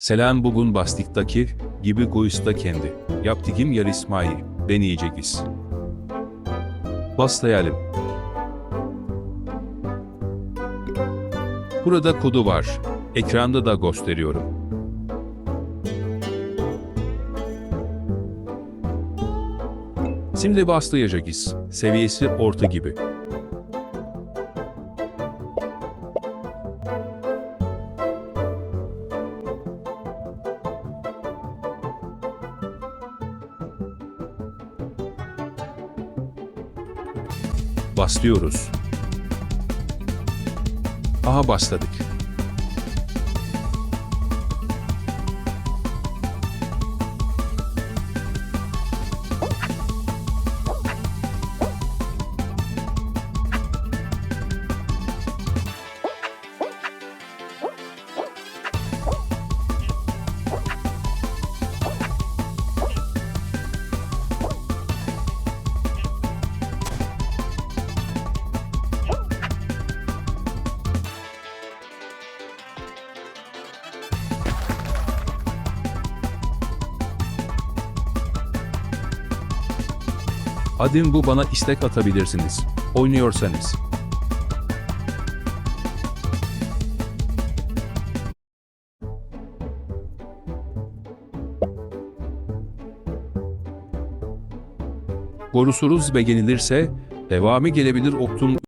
Selam bugün Bastik'taki gibi Gois'ta kendi. Yaptığım yarışmayı deneyeceğiz. Başlayalım. Burada kodu var. Ekranda da gösteriyorum. Şimdi başlayacağız. Seviyesi orta gibi. Başlıyoruz. Aha başladık. Hadi bu bana istek atabilirsiniz. Oynuyorsanız. Görüşürüz beğenilirse devamı gelebilir Optum